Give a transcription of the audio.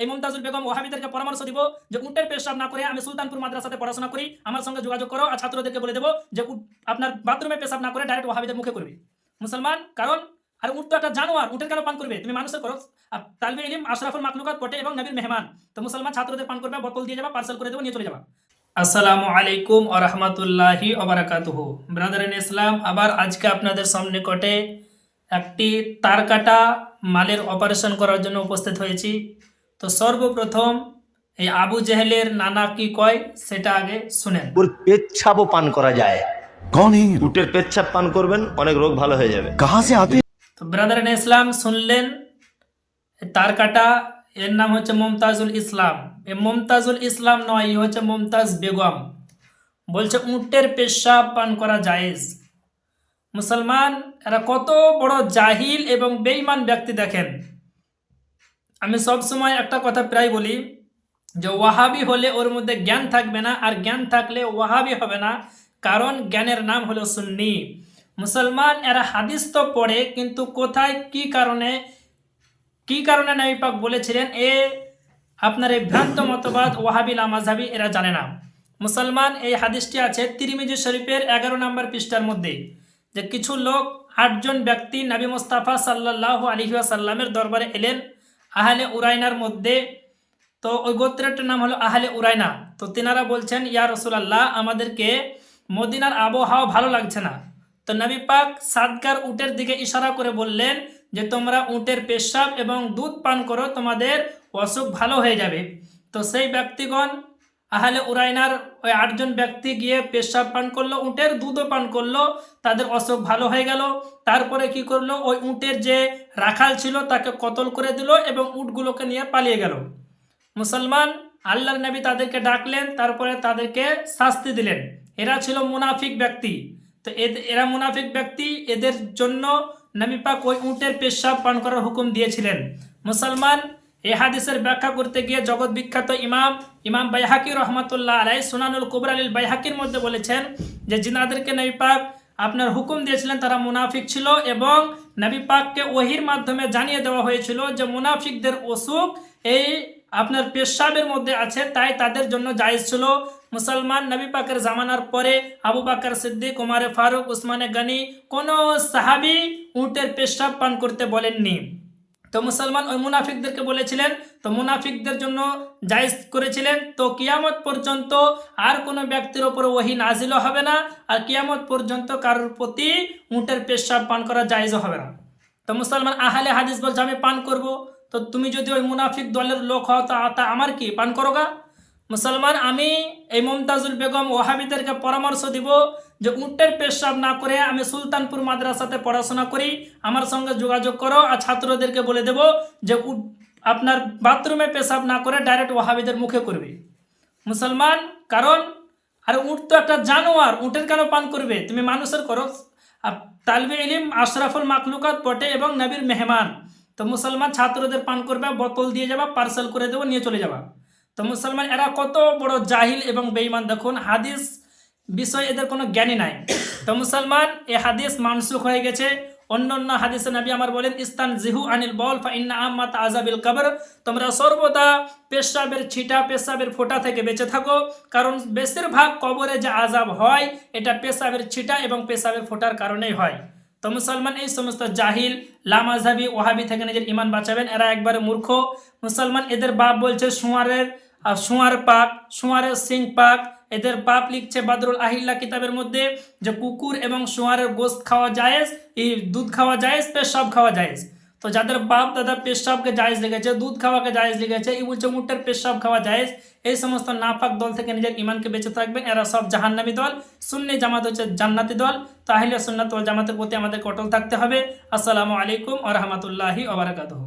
এই মুমতাজুল বেগম ওহাবিদেরকে পরামর্শ দিব যে উটের পেশাব না করে আমি সুলতানপুর মাদ্রাসাতে পড়াশোনা করি, আমার সঙ্গে যোগাযোগ করো আর ছাত্রদেরকে বলে দেবো যে আপনার বাথরুমে পেশাব না করে ডাইরেক্ট ওহাবিদের মুখে করবে। মুসলমান, কারণ, আর উট তো একটা জানোয়ার, উটের কেন পান করবে? তুমি মানুষের করো আর তালবে ইলিম, আশরাফুল মাকলুকাত পটে এবং নবীর মেহমান। তো মুসলমান ছাত্রদের পান করবে বোতল দিয়ে যাবা পার্সেল করে দেবো, নিয়ে চলে যাবা। আসসালামু আলাইকুম ও রহমতুল্লাহি ওবরাকাতুহু ব্রাদার ইন ইসলাম আবার আজকে আপনাদের সামনে কটে একটি তার কাটা মালের অপারেশন করার জন্য উপস্থিত হয়েছি। তো সর্বপ্রথম এই আবু জেহেলের নানা কি কয় সেটা আগে শুনেন। ওর পেচ্ছাপও পান করা যায়। কন উটের পেচ্ছাপ পান করবেন অনেক রোগ ভালো হয়ে যাবে। কাহা আতে তো ব্রাদার ইসলাম শুনলেন তার কাটা এর নাম হচ্ছে মমতাজুল ইসলাম। এ মমতাজুল ইসলাম নয় হচ্ছে মমতাজ বেগম। বলছে উটের পেশাব পান করা জায়েজ। মুসলমান এরা কত বড় জাহিল এবং বেঈমান ব্যক্তি দেখেন। আমি সব সময় একটা কথা প্রায় বলি যে ওয়াহাবি হলে ওর মধ্যে জ্ঞান থাকবে না, আর জ্ঞান থাকলে ওয়াহাবি হবে না। কারণ জ্ঞানের নাম হলো সুন্নি। মুসলমান, এরা হাদিস তো পড়ে, কিন্তু কোথায়, কি কারণে কি কারণে নবী পাক বলেছিলেন, এ আপনার এই ভ্রান্ত মতবাদ ওয়াহাবি লামাজাবি এরা জানে না। মুসলমান, এই হাদিসটি আছে তিরিমিজি শরীফের এগারো নম্বর পৃষ্ঠার মধ্যে, যে কিছু লোক, আটজন ব্যক্তি নবী মুস্তাফা সাল্লাহ আলহিহাসাল্লামের দরবারে এলেন আহলে উরাইনার মধ্যে, তো ওই গোত্রেরটার নাম হলো আহলে উরাইনা। তো তিনারা বলছেন, ইয়া রসুলাল্লাহ, আমাদেরকে মদিনার আবহাওয়া ভালো লাগছে না। তো নবী পাক সাদকার উটের দিকে ইশারা করে বললেন যে, তোমরা উটের পেশাব এবং দুধ পান করো, তোমাদের অসুখ ভালো হয়ে যাবে। তো সেই ব্যক্তিগণ আহলে উরাইনার ওই আটজন ব্যক্তি গিয়ে পেশাব পান করল, উটের দুধও পান করল, তাদের অসুখ ভালো হয়ে গেল। তারপরে কি করল, ওই উটের যে রাখাল ছিল তাকে কতল করে দিল এবং উটগুলোকে নিয়ে পালিয়ে গেল। মুসলমান, আল্লাহর নবী তাদেরকে ডাকলেন, তারপরে তাদেরকে শাস্তি দিলেন। এরা ছিল মুনাফিক ব্যক্তি। তো এরা মুনাফিক ব্যক্তি, এদের জন্য নবী পাক ওই উটের পেশাব পান করার হুকুম দিয়েছিলেন। মুসলমান এই হাদিসের ব্যাখ্যা করতে গিয়ে জগৎ বিখ্যাত ইমাম ইমাম বাইহাকি রহমতুল্লাহ আলাই সুনানুল কুবর আলীল বাইহাকির মধ্যে বলেছেন যে জিনাদেরকে নবী পাক আপনার হুকুম দিয়েছিলেন, তারা মুনাফিক ছিল এবং নবী পাককে ওহির মাধ্যমে জানিয়ে দেওয়া হয়েছিল যে মুনাফিকদের অসুখ এই আপনার পেশাবের মধ্যে আছে, তাই তাদের জন্য জায়েজ ছিল। মুসলমান নবী পাকের জামানার পরে আবু বাকর সিদ্দিক, উমারে ফারুক, উসমানে গানি কোনো সাহাবি উটের পেশাব পান করতে বলেননি। তো মুসলমান ওই মুনাফিকদেরকে বলেছিলেন, তো মুনাফিকদের জন্য জায়জ করেছিলেন, তো কিয়ামত পর্যন্ত আর কোনো ব্যক্তির ওপর ওহি নাজিল হবে না, আর কিয়ামত পর্যন্ত কারোর প্রতি উঁটের পেশাব পান করা জায়জও হবে না। তো মুসলমান, আহালে হাদিস বলছে, আমি পান করব। তো তুমি যদি ওই মুনাফিক দলের লোক হও তা আমার কি? পান করো গা? মুসলমান, আমি এই মমতাজুল বেগম ওহাবিদেরকে পরামর্শ দিব যে উটের পেশাব না করে আমি সুলতানপুর মাদ্রাসাতে পড়াশোনা করি। আমার সঙ্গে যোগাযোগ করো। আর ছাত্রদেরকে বলে দেব যে আপনার বাথরুমে পেশাব না করে ডাইরেক্ট ওহাবিদের মুখে করবে। মুসলমান, কারণ, আর উট তো একটা জানোয়ার, উটের কেন পান করবে? তুমি মানুষের করো তালবে ইলিম, আশরাফুল মাকলুকাত পটে এবং নবীর মেহমান। তো মুসলমান, ছাত্রদের পান করবে, বোতল দিয়ে যাবা, পার্সেল করে দেবো, নিয়ে চলে যাবা। তো মুসলমান, এরা কত বড় জাহিল এবং বেঈমান? দেখুন, হাদিস বিষয়ে এদের কোনো জ্ঞানই নাই। তো মুসলমান, এ হাদিস মানসুখ হয়ে গেছে। অন্য অন্য হাদিসে নবী আমার বলেন ইস্তান জিহু আনিল বল ফা ইন্না আম্মাত আজাবিল কবর। তোমরা সর্বদা পেশাবের ছিটা, পেশাবের ফোঁটা থেকে বেঁচে থাকো। কারণ বেশিরভাগ কবরে যে আজাব হয়, এটা পেশাবের ছিটা এবং পেশাবের ফোঁটার কারণেই হয়। তো মুসলমান, এই সমস্ত জাহিল, লামাজাবি ওহাবি থেকে নিজের ইমান বাঁচাবেন। এরা একবারে মূর্খ। মুসলমান, এদের বাপ বলছে সুয়ারের আর সুয়ার পাক, সুয়ারের সিং পাক, এদের পাপ লিখছে বাদরুল আহিল্লা কিতাবের মধ্যে যে কুকুর এবং সুয়ারের গোস্ত খাওয়া জায়েজ এই দুধ খাওয়া জায়েজ, পেশাব খাওয়া জায়েজ। তো যাদের বাপ দাদা পেশাবকে জায়েজ লিখেছে, দুধ খাওয়াকে জায়েজ লিখেছে, এই বলছে উটের পেশাব খাওয়া জায়েজ, এই সমস্ত নাফাক দল থেকে নিজের ইমানকে বেঁচে থাকবেন, এরা সব জাহান্নামি দল, সুন্নি জামাত হচ্ছে জান্নাতি দল। তাহলে সুন্নাত জামাতের প্রতি আমাদের কটল থাকতে হবে। আসসালামু আলাইকুম আ রহমতুল্লাহি ওবরাকাতুহু